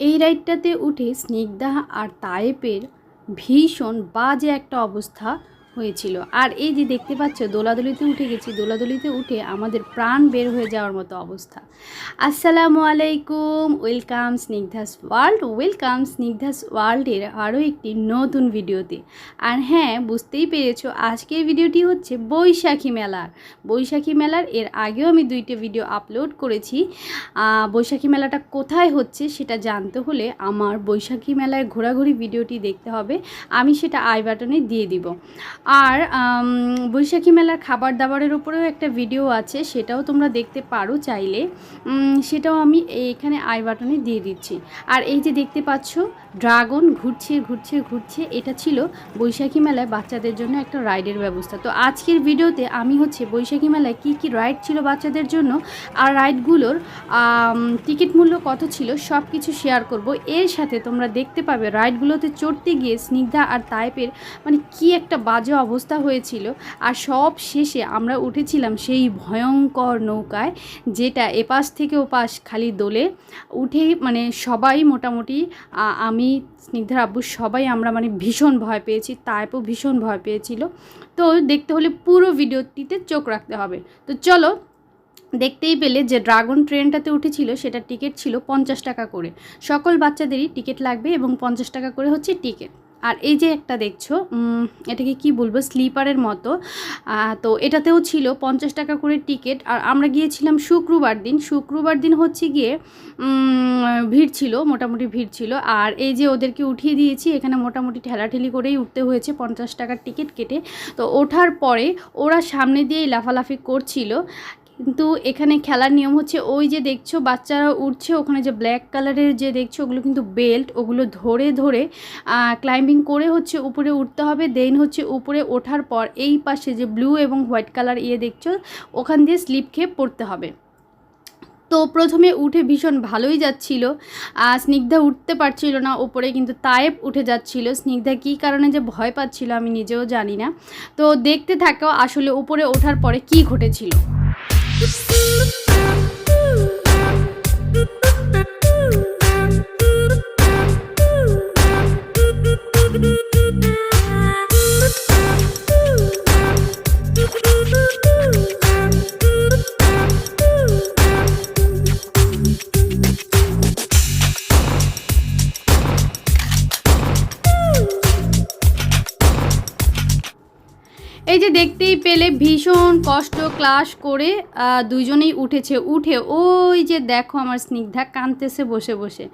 এই রাইডটাতে উঠে স্নিগ্ধা আর তায়েপের ভীষণ বাজে একটা অবস্থা। হয়েছিল। আর এই যে দেখতে পাচ্ছ, দোলাদলিতে উঠে গেছি। দোলাদলিতে উঠে আমাদের প্রাণ বের হয়ে যাওয়ার মতো অবস্থা। আসসালামু আলাইকুম। Welcome Snigdha's world. Welcome Snigdha's ওয়ার্ল্ডের আরও একটি নতুন ভিডিওতে। আর হ্যাঁ বুঝতেই পেরেছ আজকের ভিডিওটি হচ্ছে বৈশাখী মেলার। বৈশাখী মেলার এর আগেও আমি দুইটা ভিডিও আপলোড করেছি। বৈশাখী মেলাটা কোথায় হচ্ছে সেটা জানতে হলে আমার বৈশাখী মেলায় ঘোরাঘুরি ভিডিওটি দেখতে হবে। আমি সেটা আই বাটনে দিয়ে দিব। আর বৈশাখী মেলার খাবার দাবারের উপরেও একটা ভিডিও আছে, সেটাও তোমরা দেখতে পারো চাইলে। সেটাও আমি এখানে আই বাটনে দিয়ে দিচ্ছি। আর এই যে দেখতে পাচ্ছ ড্রাগন ঘুরছে ঘুরছে ঘুরছে, এটা ছিল বৈশাখী মেলায় বাচ্চাদের জন্য একটা রাইডের ব্যবস্থা। তো আজকের ভিডিওতে আমি হচ্ছে বৈশাখী মেলায় কি কি রাইড ছিল বাচ্চাদের জন্য আর রাইডগুলোর টিকিট মূল্য কত ছিল সব কিছু শেয়ার করব। এর সাথে তোমরা দেখতে পাবে রাইডগুলোতে চড়তে গিয়ে স্নিগ্ধা আর তাইপের মানে কি একটা বাজে অবস্থা হয়েছিল আর সব শেষে আমরা উঠেছিলাম সেই ভয়ঙ্কর নৌকায়, যেটা এপাশ থেকে ওপাশ খালি দোলে উঠে মানে সবাই মোটামুটি আমি স্নিগ্ধার আব্বু সবাই আমরা মানে ভীষণ ভয় পেয়েছি তাইপও ভীষণ ভয় পেয়েছিল। তো দেখতে হলে পুরো ভিডিওটিতে চোখ রাখতে হবে। তো চলো, দেখতেই পেলে যে ড্রাগন ট্রেনটাতে উঠেছিল, সেটা টিকিট ছিল পঞ্চাশ টাকা করে। সকল বাচ্চাদেরই টিকিট লাগবে এবং পঞ্চাশ টাকা করে হচ্ছে টিকিট। আর এই যে একটা দেখছ এটাকে কি বলব, স্লিপারের মতো। তো এটাতেও ছিল পঞ্চাশ টাকা করে টিকিট। আর আমরা গিয়েছিলাম শুক্রবার দিন। শুক্রবার দিন হচ্ছে গিয়ে ভিড় ছিল, মোটামুটি ভিড় ছিল। আর এই যে ওদেরকে উঠিয়ে দিয়েছি, এখানে মোটামুটি ঠেলাঠেলি করেই উঠতে হয়েছে পঞ্চাশ টাকার টিকিট কেটে। তো ওঠার পরে ওরা সামনে দিয়েই লাফালাফি করছিল। কিন্তু এখানে খেলার নিয়ম হচ্ছে ওই যে দেখছ বাচ্চারা উঠছে ওখানে যে ব্ল্যাক কালারের যে দেখছ ওগুলো কিন্তু বেল্ট ওগুলো ধরে ধরে ক্লাইম্বিং করে হচ্ছে উপরে উঠতে হবে দেন হচ্ছে উপরে ওঠার পর এই পাশে যে ব্লু এবং হোয়াইট কালার ইয়ে দেখছ, ওখান দিয়ে স্লিপ খেয়ে পড়তে হবে। তো প্রথমে উঠে ভীষণ ভালোই যাচ্ছিল আর স্নিগ্ধা উঠতে পারছিল না ওপরে কিন্তু তায়েব উঠে যাচ্ছিল। স্নিগ্ধা কী কারণে যে ভয় পাচ্ছিল আমি নিজেও জানি না। তো দেখতে থাকো আসলে উপরে ওঠার পরে কি ঘটেছিল। Thank you. ভীষণ কষ্ট ক্লাস করে দুইজনেই উঠেছে। উঠে ওই যে দেখো আমার স্নিগ্ধা কাঁদতেছে বসে বসে।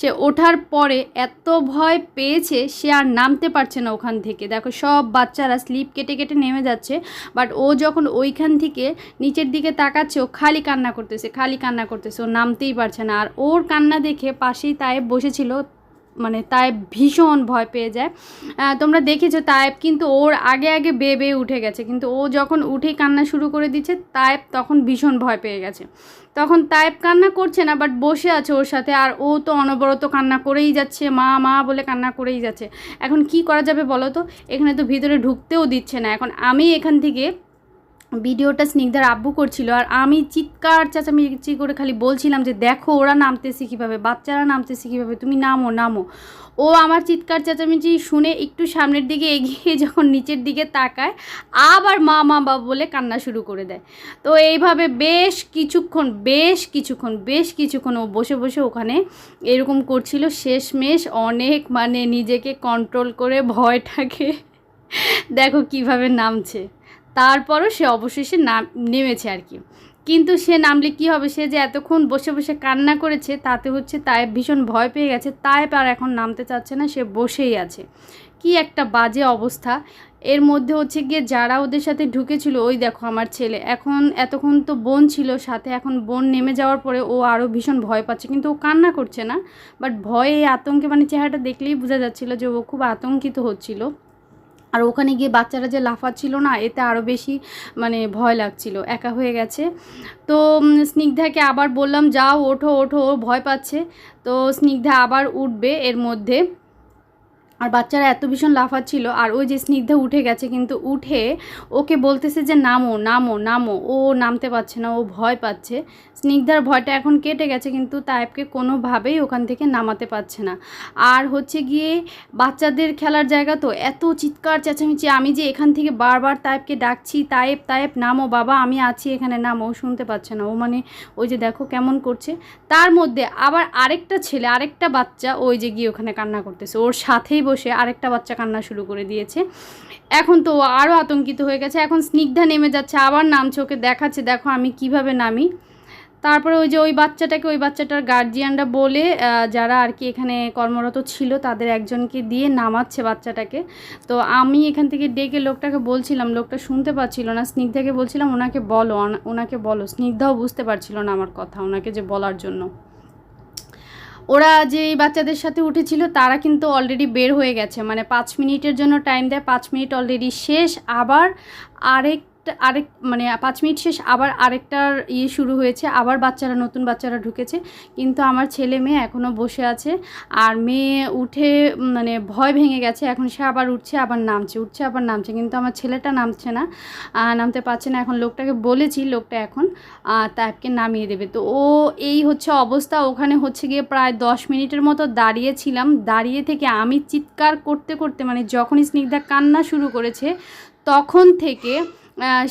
সে ওঠার পরে এত ভয় পেয়েছে, সে আর নামতে পারছে না ওখান থেকে। দেখো সব বাচ্চারা স্লিপ কেটে কেটে নেমে যাচ্ছে বাট ও যখন ওইখান থেকে নিচের দিকে তাকাচ্ছে, ও খালি কান্না করতেছে, খালি কান্না করতেছে, ও নামতেই পারছে না। আর ওর কান্না দেখে পাশেই তায়েব বসেছিল মানে তায়েব ভীষণ ভয় পেয়ে যায়। তোমরা দেখেছ তায়েব কিন্তু ওর আগে আগে বেয়ে বেয়ে উঠে গেছে। কিন্তু ও যখন উঠে কান্না শুরু করে দিচ্ছে তায়েব তখন ভীষণ ভয় পেয়ে গেছে। তখন তায়েব কান্না করছে না বাট বসে আছে ওর সাথে, আর ও তো অনবরত কান্না করেই যাচ্ছে, মা মা বলে কান্না করেই যাচ্ছে। এখন কি করা যাবে বলো তো? এখানে তো ভিতরে ঢুকতেও দিচ্ছে না। এখন আমি এখান থেকে ভিডিওটা স্নিগ্ধার আব্বু করছিল আর আমি চিৎকার চেঁচামেচি করে খালি বলছিলাম যে দেখো ওরা নামতেছে কীভাবে, বাচ্চারা নামতেছে কীভাবে, তুমি নামো নামো। ও আমার চিৎকার চেঁচামেচি শুনে একটু সামনের দিকে এগিয়ে যখন নিচের দিকে তাকায়, আবার মা মা বাবা বলে কান্না শুরু করে দেয়। তো এইভাবে বেশ কিছুক্ষণ বেশ কিছুক্ষণ বেশ কিছুক্ষণ ও বসে বসে ওখানে এরকম করছিল। শেষমেশ অনেক মানে নিজেকে কন্ট্রোল করে ভয়টাকে দেখো কীভাবে নামছে। তারপরও সে অবশেষে নাম, নেমেছে আর কি। কিন্তু সে নামলে কি হবে? সে যে এতক্ষণ বসে বসে কান্না করেছে, তাতে হচ্ছে তায়েব ভীষণ ভয় পেয়ে গেছে। তায়েব আর এখন নামতে চাচ্ছে না, সে বসেই আছে। কি একটা বাজে অবস্থা। এর মধ্যে হচ্ছে গিয়ে যারা ওদের সাথে ঢুকেছিল, ওই দেখো আমার ছেলে। এখন এতক্ষণ তো বোন ছিল, সাথে এখন বোন নেমে যাওয়ার পরে ও আরও ভীষণ ভয় পাচ্ছে। কিন্তু ও কান্না করছে না বাট ভয়ে আতঙ্কে মানে চেহারাটা দেখলেই বোঝা যাচ্ছিল যে ও খুব আতঙ্কিত হচ্ছিল। আর ওখানে গিয়ে বাচ্চারা যে লাফাচ্ছিল না, এতে আরও বেশি মানে ভয় লাগছিল, একা হয়ে গেছে। তো স্নিগ্ধাকে আবার বললাম, যাও, ওঠো ওঠো, ও ভয় পাচ্ছে। তো, স্নিগ্ধা আবার উঠবে এর মধ্যে। আর বাচ্চারা এত ভীষণ লাফাচ্ছিল আর ওই যে স্নিগ্ধা উঠে গেছে, কিন্তু উঠে ওকে বলতেছে যে, নামো নামো নামো। ও নামতে পারছে না, ও ভয় পাচ্ছে। স্নিগ্ধার ভয়টা এখন কেটে গেছে, কিন্তু তাইবকে কোনোভাবেই ওখান থেকে নামাতে পারছে না। আর হচ্ছে গিয়ে বাচ্চাদের খেলার জায়গা তো এত চিৎকার, চেঁচামেচি, আমি যে এখান থেকে বারবার তাইবকে ডাকছি তাইব তাইব নামো বাবা, আমি আছি এখানে, নামো। শুনতে পাচ্ছে না। ও মানে ওই যে দেখো কেমন করছে। তার মধ্যে আবার আরেকটা ছেলে, আরেকটা বাচ্চা ওই যে গিয়ে ওখানে কান্না করতেছে। ওর সাথেই বসে আরেকটা বাচ্চা কান্না শুরু করে দিয়েছে। এখন তো আরও আতঙ্কিত হয়ে গেছে। এখন স্নিগ্ধা নেমে যাচ্ছে, আবার নামছে, ওকে দেখাচ্ছে, দেখো আমি কীভাবে নামি। তারপরে ওই যে ওই বাচ্চাটাকে, ওই বাচ্চাটার গার্জিয়ানরা বলে যারা আর কি এখানে কর্মরত ছিল, তাদের একজনকে দিয়ে নামাচ্ছে বাচ্চাটাকে। তো আমি এখান থেকে ডেকে লোকটাকে বলছিলাম, লোকটা শুনতে পাচ্ছিল না, স্নিগ্ধাকে বলছিলাম, ওনাকে বলো ওনাকে বলো। স্নিগ্ধাও বুঝতে পারছিল না আমার কথা, ওনাকে যে বলার জন্য। ওরা যে বাচ্চাদের সাথে উঠেছিল, তারা কিন্তু অলরেডি বের হয়ে গেছে। মানে পাঁচ মিনিটের জন্য টাইম দেয়, পাঁচ মিনিট অলরেডি শেষ। আবার আরেকটা আরেক মানে পাঁচ মিনিট শেষ আবার আরেকটার ইয়ে শুরু হয়েছে আবার বাচ্চারা নতুন বাচ্চারা ঢুকেছে। কিন্তু আমার ছেলে মেয়ে এখনও বসে আছে আর মেয়ে উঠে মানে ভয় ভেঙে গেছে। এখন সে আবার উঠছে আবার নামছে উঠছে আবার নামছে। কিন্তু আমার ছেলেটা নামছে না নামতে পারছে না। এখন লোকটাকে বলেছি লোকটা এখন আহ, নামিয়ে দেবে। তো ও এই হচ্ছে অবস্থা। ওখানে হচ্ছে গিয়ে প্রায় দশ মিনিটের মতো দাঁড়িয়েছিলাম। দাঁড়িয়ে থেকে আমি চিৎকার করতে করতে মানে যখনই স্নিগ্ধা কান্না শুরু করেছে তখন থেকে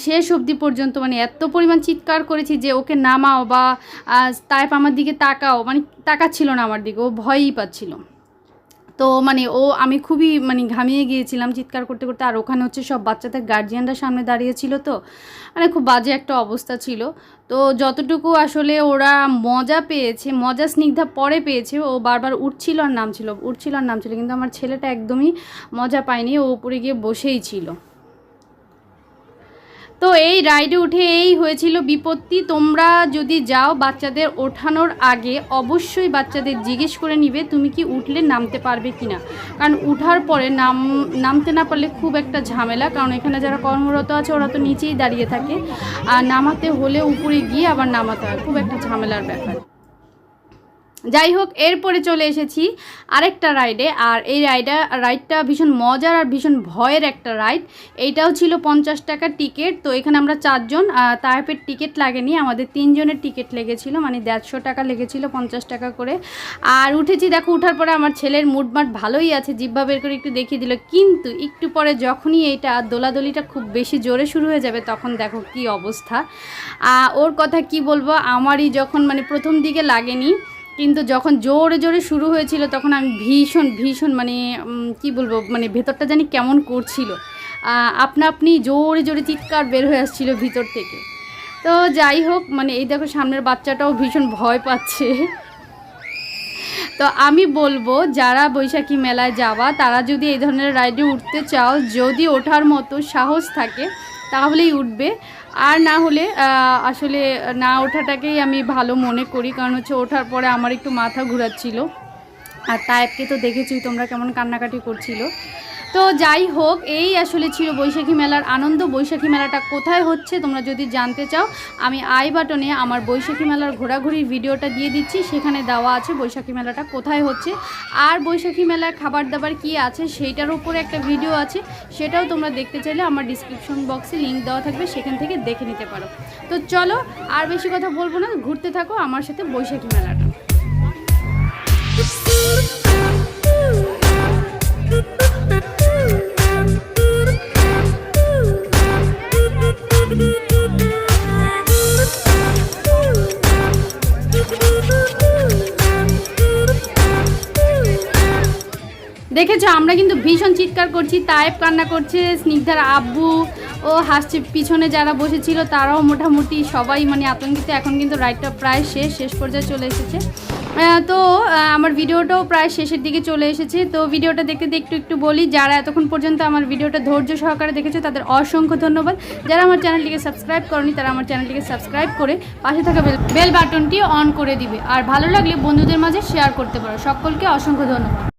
শেষ অবধি পর্যন্ত মানে এত পরিমাণ চিৎকার করেছি যে ওকে নামাও বা তাইপ আমার দিকে তাকাও মানে তাকাচ্ছিল না আমার দিকে, ও ভয়ই পাচ্ছিল। তো মানে ও, আমি খুবই মানে ঘামিয়ে গিয়েছিলাম চিৎকার করতে করতে, আর ওখানে হচ্ছে সব বাচ্চাদের গার্জিয়ানরা সামনে দাঁড়িয়েছিল তো মানে খুব বাজে একটা অবস্থা ছিল। তো যতটুকু আসলে ওরা মজা পেয়েছে, মজা স্নিগ্ধা পরে পেয়েছে, ও বারবার উঠছিল আর নামছিল, উঠছিল আর নামছিল, কিন্তু আমার ছেলেটা একদমই মজা পায়নি, ও উপরে গিয়ে বসেই ছিল। তো এই রাইডে উঠে এই হয়েছিল বিপত্তি। তোমরা যদি যাও বাচ্চাদের ওঠানোর আগে অবশ্যই বাচ্চাদের জিজ্ঞেস করে নিবে, তুমি কি উঠলে নামতে পারবে কি না কারণ উঠার পরে নাম, নামতে না পারলে খুব একটা ঝামেলা, কারণ এখানে যারা কর্মরত আছে ওরা তো নিচেই দাঁড়িয়ে থাকে। আর নামাতে হলে উপরে গিয়ে আবার নামাতে হয়, খুব একটা ঝামেলার ব্যাপার। যাই হোক এরপরে চলে এসেছি আরেকটা রাইডে। আর এই রাইডা, রাইডটা ভীষণ মজার আর ভীষণ ভয়ের একটা রাইড। এইটাও ছিল পঞ্চাশ টাকার টিকিট। তো এখানে আমরা চারজন তাইপের টিকিট লাগেনি, আমাদের তিনজনের টিকিট লেগেছিল মানে দেড়শো টাকা লেগেছিল পঞ্চাশ টাকা করে। আর উঠেছি, দেখো, উঠার পরে আমার ছেলের মুডমাট ভালোই আছে জিব্বা বের করে একটু দেখিয়ে দিল। কিন্তু একটু পরে যখনই এইটা দোলাদলিটা খুব বেশি জোরে শুরু হয়ে যাবে, তখন দেখো কি অবস্থা। ওর কথা কি বলব, আমারই যখন মানে প্রথম দিকে লাগেনি কিন্তু যখন জোরে জোরে শুরু হয়েছিল, তখন আমি ভীষণ ভীষণ মানে কি বলব মানে ভেতরটা জানি কেমন করছিল। আপনা আপনি জোরে জোরে চিৎকার বের হয়ে আসছিল ভিতর থেকে। তো যাই হোক মানে এই দেখো সামনের বাচ্চাটাও ভীষণ ভয় পাচ্ছে। তো আমি বলব, যারা বৈশাখী মেলায় যাওয়া, তারা যদি এই ধরনের রাইডে উঠতে চাও, যদি ওঠার মতো সাহস থাকে, তাহলেই উঠবে। আর না হলে আসলে না ওঠাটাকেই আমি ভালো মনে করি, কারণ হচ্ছে ওঠার পরে আমার একটু মাথা ঘুরাচ্ছিল। আর তায়েবকে তো দেখেছি, তোমরা কেমন কান্নাকাটি করছিল। তো যাই হোক, এই আসলে ছিল বৈশাখী মেলার আনন্দ। বৈশাখী মেলাটা কোথায় হচ্ছে তোমরা যদি জানতে চাও, আমি আই বাটনে আমার বৈশাখী মেলার ঘোরাঘুরির ভিডিওটা দিয়ে দিচ্ছি। সেখানে দেওয়া আছে বৈশাখী মেলাটা কোথায় হচ্ছে আর বৈশাখী মেলার খাবার দাবার কি আছে সেইটার উপরে একটা ভিডিও আছে। সেটাও তোমরা দেখতে চাইলে আমার ডিসক্রিপশন বক্সে লিঙ্ক দেওয়া থাকবে, সেখান থেকে দেখে নিতে পারো। তো চলো, আর বেশি কথা বলব না, ঘুরতে থাকো আমার সাথে বৈশাখী মেলাটা। দেখেছ, আমরা কিন্তু ভীষণ চিৎকার করছি, তায়েব কান্না করছে, স্নিগ্ধার আব্বু ও হাসছে, পিছনে যারা বসেছিল তারাও মোটামুটি সবাই মানে আতঙ্কিত, এখন কিন্তু রাইডটা প্রায় শেষ শেষ পর্যায়ে চলে এসেছে। তো আমার ভিডিওটাও প্রায় শেষের দিকে চলে এসেছে, তো ভিডিওটা দেখতে দেখতে একটু একটু বলি, যারা এতক্ষণ পর্যন্ত আমার ভিডিওটা ধৈর্য সহকারে দেখেছ, তাদের অসংখ্য ধন্যবাদ। যারা আমার চ্যানেলটিকে সাবস্ক্রাইব করনি, তারা আমার চ্যানেলটিকে সাবস্ক্রাইব করে পাশে থাকা বেল বেল বাটনটি অন করে দিবে। আর ভালো লাগলে বন্ধুদের মাঝে শেয়ার করতে পারো। সকলকে অসংখ্য ধন্যবাদ।